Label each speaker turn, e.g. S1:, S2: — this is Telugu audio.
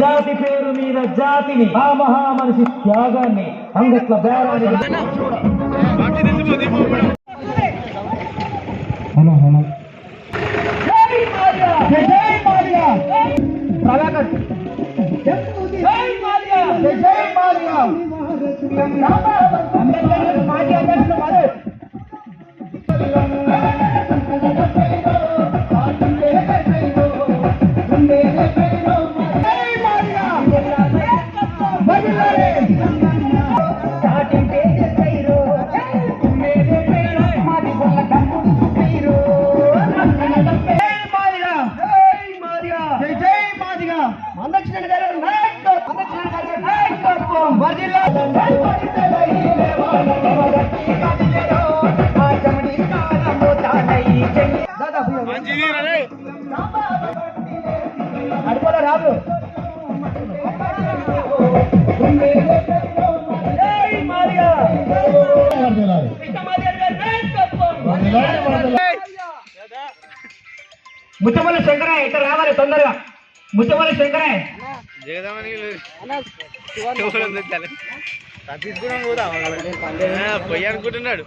S1: జాతి పేరు మీద జాతిని ఆ మహా మనిషి త్యాగాన్ని అంగట్ల బేరాన్ని
S2: బాకీ తెచ్చిపోతే
S1: హలో హలో జై జై మాల్యా ప్రభాకర్ జై మాల్యా జై మాజీ అధ్యక్షులు మరి మాల్యా అడుగుల రాదు. ముచ్చమల్లి శంకరయ్య ఇక్కడ రావాలి తొందరగా. ముచ్చమల్లి శంకరయ్య
S2: జగదామని పొయ్యి అనుకుంటున్నాడు.